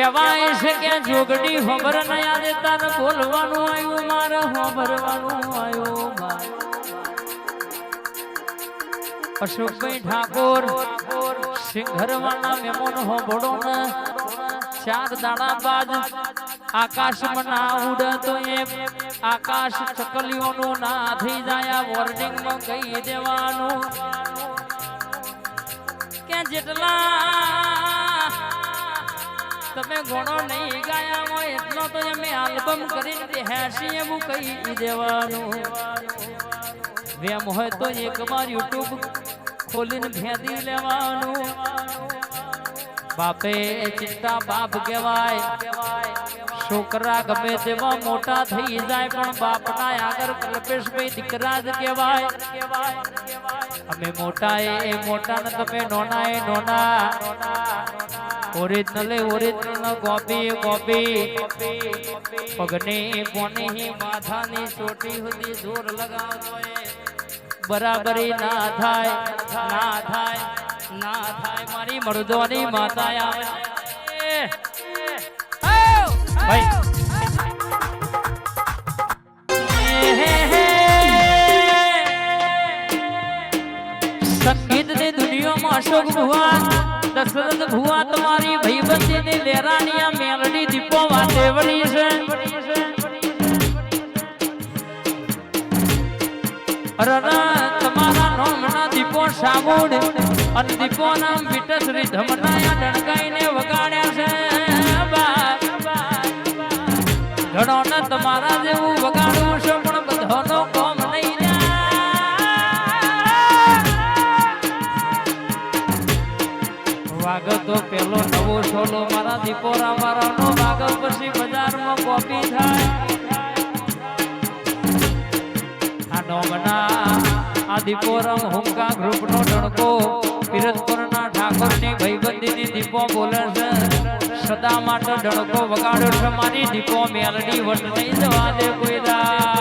કહેવાય છે કે જોગડી હોબર ન યાદે તાર બોલવાનું આવ્યું મારે હોબરવાનું આવ્યું. અશોકભાઈ ઠાકોર સિંઘરવાના મેમોન હોબળો ને ચાર દાડા બાદ આકાશમાં ના ઉડે તો એ આકાશ ચકલીઓનું ના થઈ જાય વોર્ડિંગમાં કહી દેવાનું કે જેટલા તમે ગણો નહીં ગાયા હોય, એટલો તો અમે આલ્બમ કરીને બેહાશી એવું કહી દેવાનું. વેમ હોય તો એકવાર યુટ્યુબ ખોલીને ભેદી લેવાનું. બાપે ચિંતા બાપ કહેવાય. છોકરા ગમે તેવા મોટા થઈ જાય, પણ બાપના આગળ કલ્પેશભાઈ દીકરા જ કહેવાય. અમે મોટા એ મોટા ને તમે નોના એ નોના. ઓરિજિનલ ઓરિજિનલ કોપી કોપી પગને પોની માથાની ચોટી સુધી જોર લગાવતો બરાબરી ના થાય ના થાય ના થાય મારી મરદોની માતા આવે. ભાઈ. સંગીતની દુનિયામાં અશોક ભુવા દશરથ ભુવા તમારી ભાઈબંધીની લેરાણીયા મેલડી દીપો વાટેવડી છે. તમારા નોમના દીપો સાબુડ અને દીપો નામ વિટસરી ધમનાયા ડણકાઈને વગાડ્યા છે. ઘણો ને તમારા જેવું વગાડવું વાગ તો પેલો નવો છોલો મારા દીપોરા મારાનો વાગ પછી બજારમાં કોપી થાય. આ ડોમના આ દીપોરમ હુંકા ગ્રુપનો ડણકો પિરતપુરના ઠાકોરની ભાઈબંધીની દીપો બોલે છે. સદા માટે ડણકો વગાડ્યો છે મારી દીપો, મેલડી વટ નહીં જવા દે કોઈ દા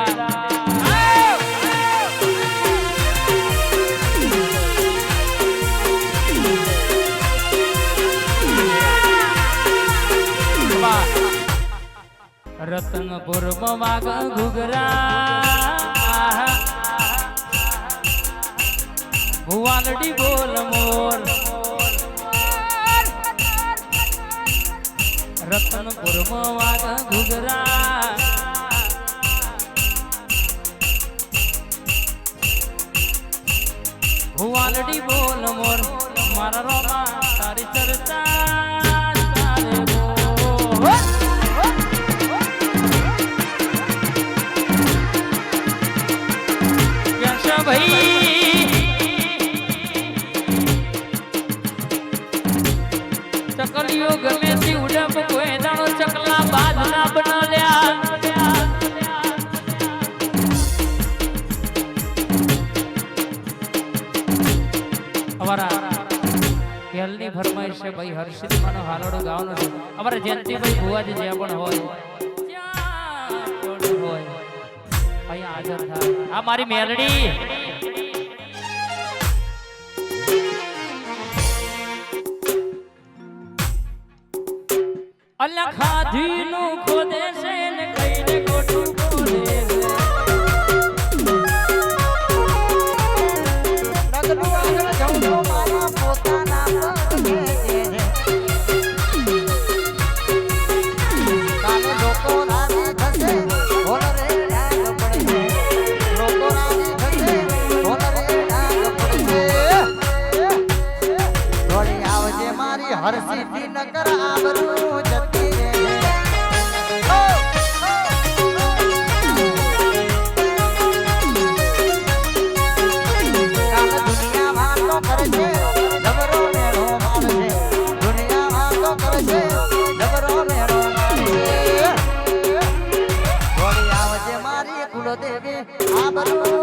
રતનપુર વાગ ઘુઘરા. ભુવાનડી બોલ મોર. રતનપુર વાગ ઘુઘરા. ભુવાનડી બોલ મોર. મારા રોમા તારી ચર્ચા. ચકલીઓ ગમે ઉડપ કોઈ દાણો ચકલા બાદ બનાવ્યા ભાઈ હર્ષિત માનો હાલોડો ગાવાનો છે. અમારા જયંતિભાઈ ભુવાજી જ્યાં પણ હોય અહીંયા હાજર આ મારી મેલડી. અલ્લા ખાધી નું ખોદે છે ને મારી હરસિદ્ધિ નગર આબરૂ જતી રહેશે. ઓ, ઓ,